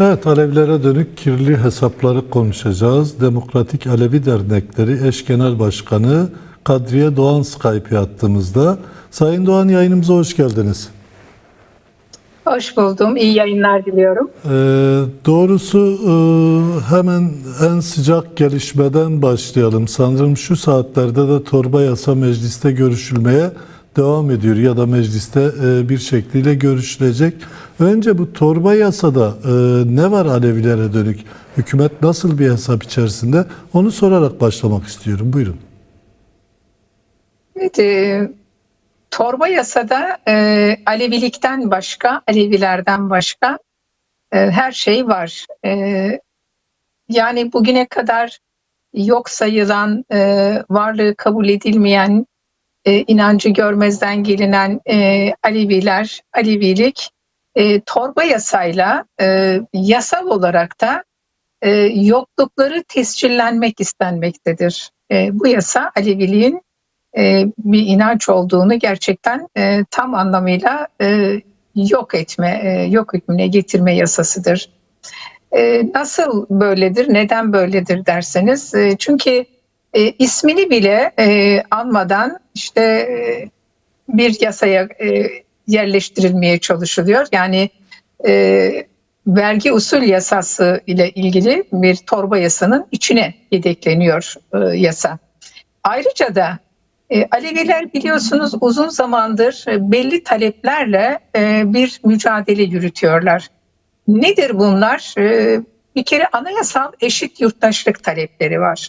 Evet, Alevlere dönük kirli hesapları konuşacağız. Demokratik Alevi Dernekleri Eş Genel Başkanı Kadriye Doğan Skype hattımızda. Sayın Doğan yayınımıza hoş geldiniz. Hoş buldum. İyi yayınlar diliyorum. Ee, doğrusu e, hemen en sıcak gelişmeden başlayalım. Sanırım şu saatlerde de torba yasa mecliste görüşülmeye devam ediyor ya da mecliste e, bir şekliyle görüşülecek. Önce bu torba yasada e, ne var Alevilere dönük? Hükümet nasıl bir hesap içerisinde? Onu sorarak başlamak istiyorum. Buyurun. Evet, e, torba yasada e, Alevilikten başka, Alevilerden başka her şey var. Yani bugüne kadar yok sayılan, e, varlığı kabul edilmeyen, e, inancı görmezden gelinen e, Aleviler, Alevilik e, torba yasayla e, yasal olarak da e, yoklukları tescillenmek istenmektedir. E, bu yasa Aleviliğin e, bir inanç olduğunu gerçekten e, tam anlamıyla e, yok etme, e, yok hükmüne getirme yasasıdır. E, nasıl böyledir, neden böyledir derseniz, e, çünkü e, ismini bile e, anmadan işte e, bir yasaya e, yerleştirilmeye çalışılıyor. Yani e, vergi usul yasası ile ilgili bir torba yasanın içine yedekleniyor e, yasa. Ayrıca da e, Aleviler biliyorsunuz uzun zamandır belli taleplerle e, bir mücadele yürütüyorlar. Nedir bunlar? E, bir kere anayasal eşit yurttaşlık talepleri var.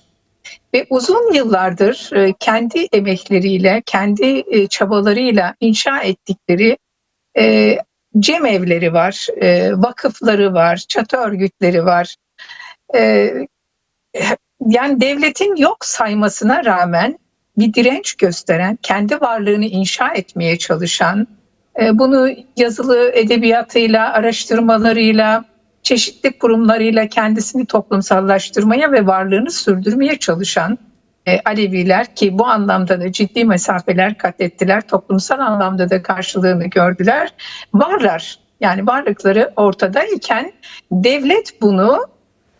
Ve uzun yıllardır e, kendi emekleriyle, kendi e, çabalarıyla inşa ettikleri e, cemevleri var, e, vakıfları var, çatı örgütleri var. Yani devletin yok saymasına rağmen bir direnç gösteren, kendi varlığını inşa etmeye çalışan, bunu yazılı edebiyatıyla, araştırmalarıyla, çeşitli kurumlarıyla kendisini toplumsallaştırmaya ve varlığını sürdürmeye çalışan e, Aleviler ki bu anlamda da ciddi mesafeler kat ettiler, toplumsal anlamda da karşılığını gördüler, varlar. Yani varlıkları ortada iken devlet bunu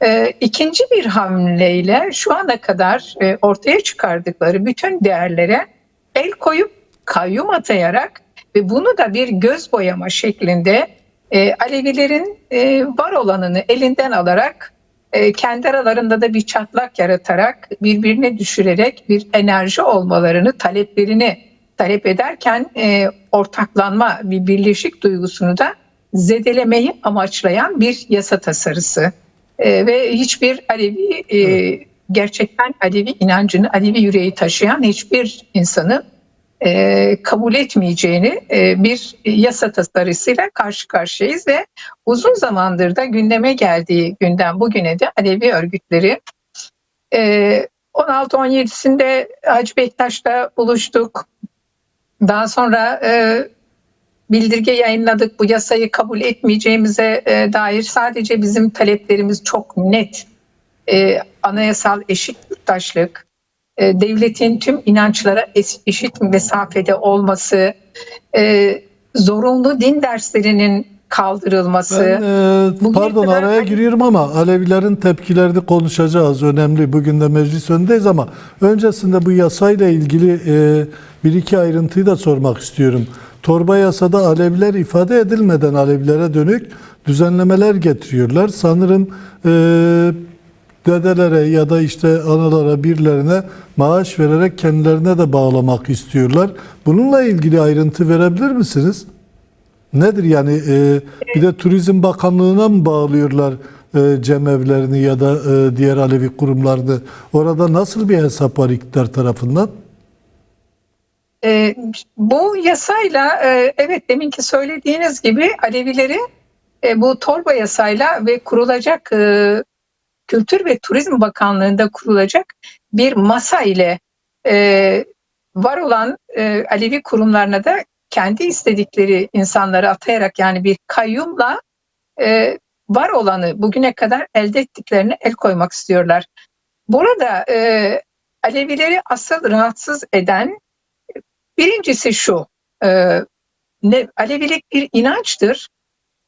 e, ikinci bir hamleyle şu ana kadar e, ortaya çıkardıkları bütün değerlere el koyup kayyum atayarak ve bunu da bir göz boyama şeklinde e, Alevilerin e, var olanını elinden alarak e, kendi aralarında da bir çatlak yaratarak birbirine düşürerek bir enerji olmalarını taleplerini talep ederken e, ortaklanma bir birleşik duygusunu da zedelemeyi amaçlayan bir yasa tasarısı. E, ve hiçbir Alevi e, gerçekten Alevi inancını Alevi yüreği taşıyan hiçbir insanı e, kabul etmeyeceğini e, bir yasa tasarısıyla karşı karşıyayız ve uzun zamandır da gündeme geldiği günden bugüne de Alevi örgütleri e, 16-17'sinde Hacı Bektaş'ta buluştuk. Daha sonra e, bildirge yayınladık. Bu yasayı kabul etmeyeceğimize e, dair sadece bizim taleplerimiz çok net. E, anayasal eşit yurttaşlık, devletin tüm inançlara eşit mesafede olması, e, zorunlu din derslerinin kaldırılması. Ben, e, Bugüne pardon kadar- araya giriyorum ama Alevilerin tepkilerini konuşacağız. Önemli. Bugün de meclis önündeyiz ama öncesinde bu yasayla ilgili e, bir iki ayrıntıyı da sormak istiyorum. Torba yasada Aleviler ifade edilmeden Alevilere dönük düzenlemeler getiriyorlar. Sanırım e, dedelere ya da işte analara birilerine maaş vererek kendilerine de bağlamak istiyorlar. Bununla ilgili ayrıntı verebilir misiniz? Nedir yani e, bir de Turizm Bakanlığı'na mı bağlıyorlar e, cemevlerini ya da e, diğer Alevi kurumlarını? Orada nasıl bir hesap var iktidar tarafından? E, bu yasayla e, evet deminki söylediğiniz gibi Alevileri e, bu torba yasayla ve kurulacak e, Kültür ve Turizm Bakanlığı'nda kurulacak bir masa ile e, var olan e, Alevi kurumlarına da kendi istedikleri insanları atayarak yani bir kayyumla e, var olanı bugüne kadar elde ettiklerine el koymak istiyorlar. Burada e, Alevileri asıl rahatsız eden Birincisi şu, e, ne, Alevilik bir inançtır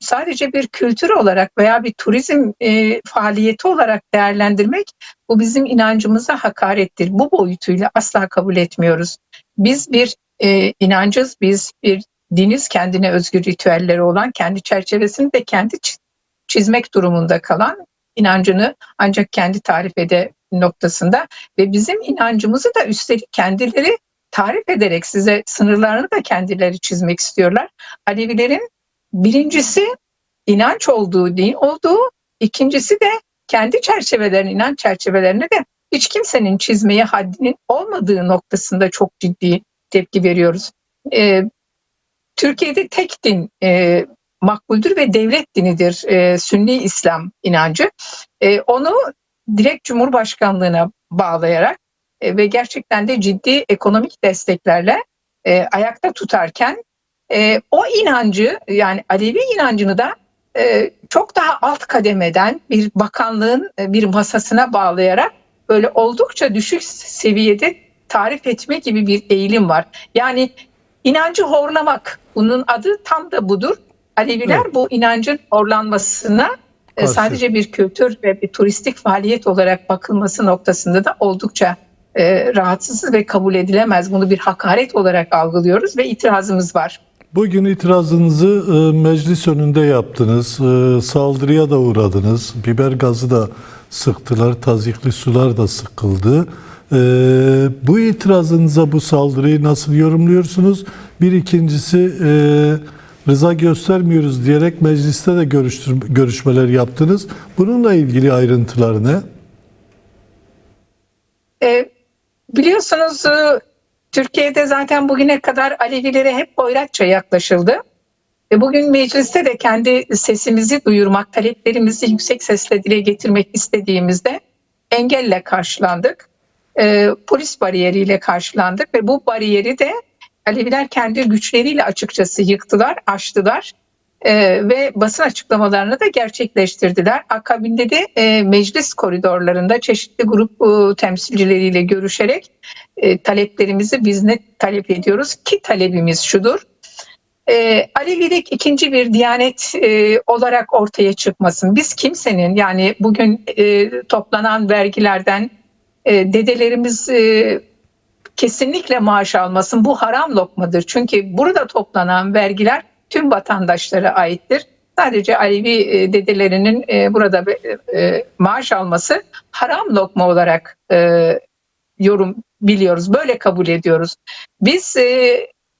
sadece bir kültür olarak veya bir turizm e, faaliyeti olarak değerlendirmek bu bizim inancımıza hakarettir. Bu boyutuyla asla kabul etmiyoruz. Biz bir e, inancız, biz bir diniz kendine özgü ritüelleri olan, kendi çerçevesini de kendi çi- çizmek durumunda kalan inancını ancak kendi tarif ede noktasında ve bizim inancımızı da üstelik kendileri tarif ederek size sınırlarını da kendileri çizmek istiyorlar. Alevilerin birincisi inanç olduğu, din olduğu, ikincisi de kendi çerçevelerini, inanç çerçevelerini de hiç kimsenin çizmeye haddinin olmadığı noktasında çok ciddi tepki veriyoruz. Ee, Türkiye'de tek din e, makbuldür ve devlet dinidir e, Sünni İslam inancı. E, onu direkt Cumhurbaşkanlığına bağlayarak e, ve gerçekten de ciddi ekonomik desteklerle e, ayakta tutarken e, o inancı yani Alevi inancını da e, çok daha alt kademeden bir bakanlığın e, bir masasına bağlayarak böyle oldukça düşük seviyede tarif etme gibi bir eğilim var. Yani inancı horlamak bunun adı tam da budur. Aleviler Evet. bu inancın horlanmasına e, Karşı. sadece bir kültür ve bir turistik faaliyet olarak bakılması noktasında da oldukça e, rahatsızız ve kabul edilemez. Bunu bir hakaret olarak algılıyoruz ve itirazımız var. Bugün itirazınızı e, meclis önünde yaptınız. E, Saldırıya da uğradınız. Biber gazı da sıktılar. Tazikli sular da sıkıldı. E, Bu itirazınıza bu saldırıyı nasıl yorumluyorsunuz? Bir ikincisi rıza göstermiyoruz diyerek mecliste de görüşmeler yaptınız. Bununla ilgili ayrıntılar ne? E, biliyorsunuz Türkiye'de zaten bugüne kadar Alevilere hep hoyratça yaklaşıldı. Ve bugün mecliste de kendi sesimizi duyurmak, taleplerimizi yüksek sesle dile getirmek istediğimizde engelle karşılandık. E, polis bariyeriyle karşılandık ve bu bariyeri de Aleviler kendi güçleriyle açıkçası yıktılar, aştılar. Ee, ve basın açıklamalarını da gerçekleştirdiler. Akabinde de e, meclis koridorlarında çeşitli grup e, temsilcileriyle görüşerek e, taleplerimizi biz ne talep ediyoruz ki talebimiz şudur. E, Alevilik ikinci bir diyanet e, olarak ortaya çıkmasın. Biz kimsenin yani bugün e, toplanan vergilerden e, dedelerimiz e, kesinlikle maaş almasın. Bu haram lokmadır. Çünkü burada toplanan vergiler tüm vatandaşlara aittir. Sadece Alevi e, dedelerinin e, burada e, maaş alması haram lokma olarak yorum biliyoruz. Böyle kabul ediyoruz. Biz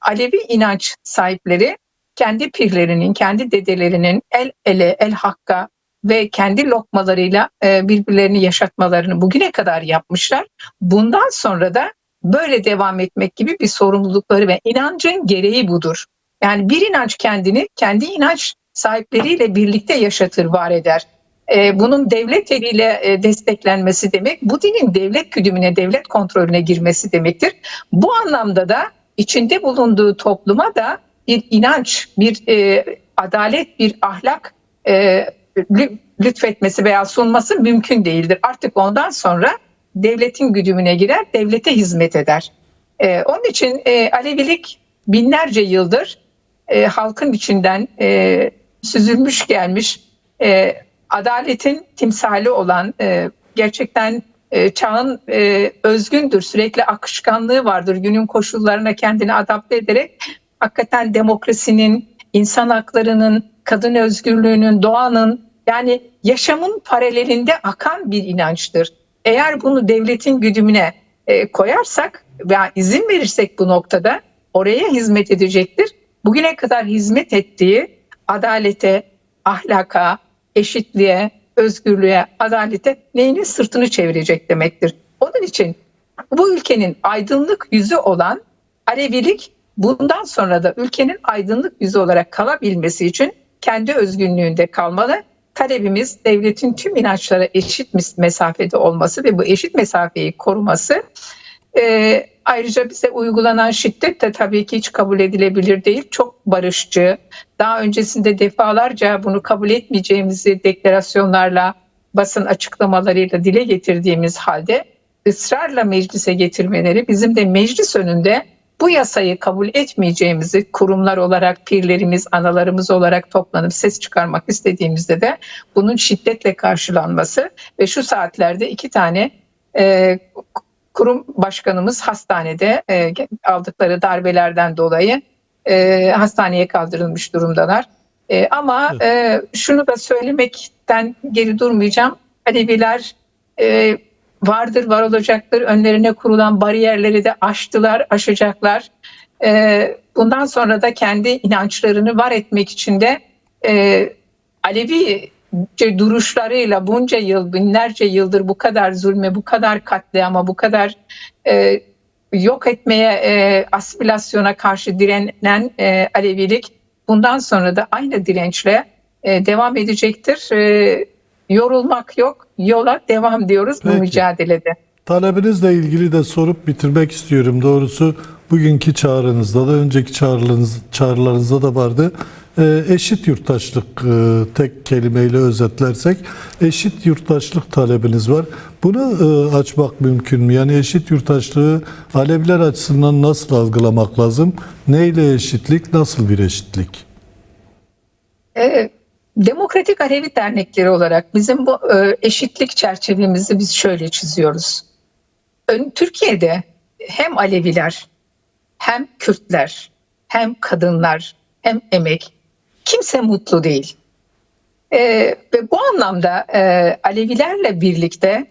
Alevi inanç sahipleri kendi pirlerinin, kendi dedelerinin el ele, el hakka ve kendi lokmalarıyla birbirlerini yaşatmalarını bugüne kadar yapmışlar. Bundan sonra da böyle devam etmek gibi bir sorumlulukları ve inancın gereği budur. Yani bir inanç kendini kendi inanç sahipleriyle birlikte yaşatır, var eder. Ee, bunun devlet eliyle e, desteklenmesi demek, bu dinin devlet güdümüne, devlet kontrolüne girmesi demektir. Bu anlamda da içinde bulunduğu topluma da bir inanç, bir e, adalet, bir ahlak e, lü- lütfetmesi veya sunması mümkün değildir. Artık ondan sonra devletin güdümüne girer, devlete hizmet eder. Ee, onun için e, Alevilik binlerce yıldır e, halkın içinden e, süzülmüş gelmiş, e, adaletin timsali olan, e, gerçekten e, çağın e, özgündür, sürekli akışkanlığı vardır. Günün koşullarına kendini adapte ederek hakikaten demokrasinin, insan haklarının, kadın özgürlüğünün, doğanın yani yaşamın paralelinde akan bir inançtır. Eğer bunu devletin güdümüne e, koyarsak veya izin verirsek bu noktada oraya hizmet edecektir. Bugüne kadar hizmet ettiği adalete, ahlaka, eşitliğe, özgürlüğe, adalete neyinin sırtını çevirecek demektir. Onun için bu ülkenin aydınlık yüzü olan Alevilik bundan sonra da ülkenin aydınlık yüzü olarak kalabilmesi için kendi özgünlüğünde kalmalı. Talebimiz devletin tüm inançlara eşit mes- mesafede olması ve bu eşit mesafeyi koruması. Ee, ayrıca bize uygulanan şiddet de tabii ki hiç kabul edilebilir değil. Çok barışçı. Daha öncesinde defalarca bunu kabul etmeyeceğimizi deklarasyonlarla, basın açıklamalarıyla dile getirdiğimiz halde ısrarla meclise getirmeleri bizim de meclis önünde bu yasayı kabul etmeyeceğimizi kurumlar olarak, pirlerimiz, analarımız olarak toplanıp ses çıkarmak istediğimizde de bunun şiddetle karşılanması ve şu saatlerde iki tane e, kurum başkanımız hastanede e, aldıkları darbelerden dolayı e, hastaneye kaldırılmış durumdalar. E, ama e, şunu da söylemekten geri durmayacağım. Aleviler e, vardır, var olacaktır. Önlerine kurulan bariyerleri de aştılar, aşacaklar. E, bundan sonra da kendi inançlarını var etmek için de e, Alevi duruşlarıyla bunca yıl, binlerce yıldır bu kadar zulme, bu kadar katliama, bu kadar e, yok etmeye, e, asimilasyona karşı direnen e, Alevilik bundan sonra da aynı dirençle e, devam edecektir. E, yorulmak yok, yola devam diyoruz Peki. bu mücadelede. Talebinizle ilgili de sorup bitirmek istiyorum. Doğrusu bugünkü çağrınızda da önceki çağrılarınız, çağrılarınızda da vardı. Ee, eşit yurttaşlık e, tek kelimeyle özetlersek eşit yurttaşlık talebiniz var. Bunu e, açmak mümkün mü? Yani eşit yurttaşlığı Aleviler açısından nasıl algılamak lazım? Neyle eşitlik, nasıl bir eşitlik? E, Demokratik Alevi dernekleri olarak bizim bu e, eşitlik çerçevemizi biz şöyle çiziyoruz. Türkiye'de hem Aleviler, hem Kürtler, hem kadınlar, hem emek kimse mutlu değil. E, ve bu anlamda e, Alevilerle birlikte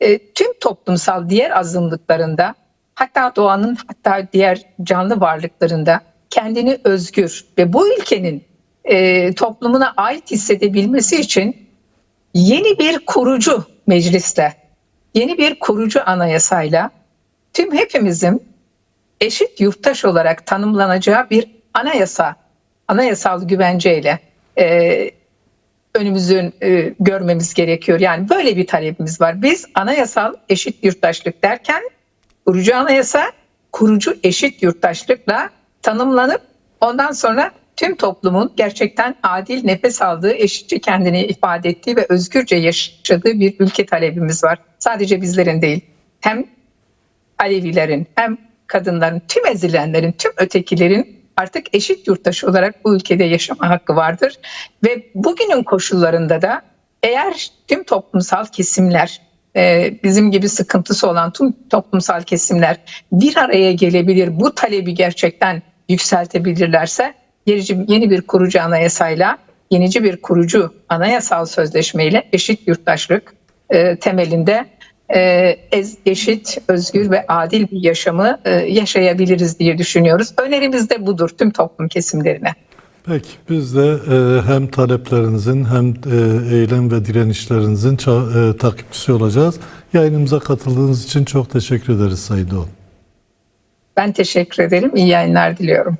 e, tüm toplumsal diğer azınlıklarında hatta doğanın hatta diğer canlı varlıklarında kendini özgür ve bu ülkenin e, toplumuna ait hissedebilmesi için yeni bir kurucu mecliste, yeni bir kurucu anayasayla tüm hepimizin eşit yurttaş olarak tanımlanacağı bir anayasa, anayasal güvenceyle e, önümüzün e, görmemiz gerekiyor. Yani böyle bir talebimiz var. Biz anayasal eşit yurttaşlık derken kurucu anayasa, kurucu eşit yurttaşlıkla tanımlanıp ondan sonra tüm toplumun gerçekten adil nefes aldığı, eşitçe kendini ifade ettiği ve özgürce yaşadığı bir ülke talebimiz var. Sadece bizlerin değil. Hem Alevilerin hem kadınların, tüm ezilenlerin, tüm ötekilerin artık eşit yurttaş olarak bu ülkede yaşama hakkı vardır. Ve bugünün koşullarında da eğer tüm toplumsal kesimler, e, bizim gibi sıkıntısı olan tüm toplumsal kesimler bir araya gelebilir, bu talebi gerçekten yükseltebilirlerse yeni bir kurucu anayasayla, yenici bir kurucu anayasal sözleşmeyle eşit yurttaşlık e, temelinde eşit, özgür ve adil bir yaşamı e, yaşayabiliriz diye düşünüyoruz. Önerimiz de budur tüm toplum kesimlerine. Peki biz de e, hem taleplerinizin hem e, eylem ve direnişlerinizin e, takipçisi olacağız. Yayınımıza katıldığınız için çok teşekkür ederiz Sayın Doğan. Ben teşekkür ederim. İyi yayınlar diliyorum.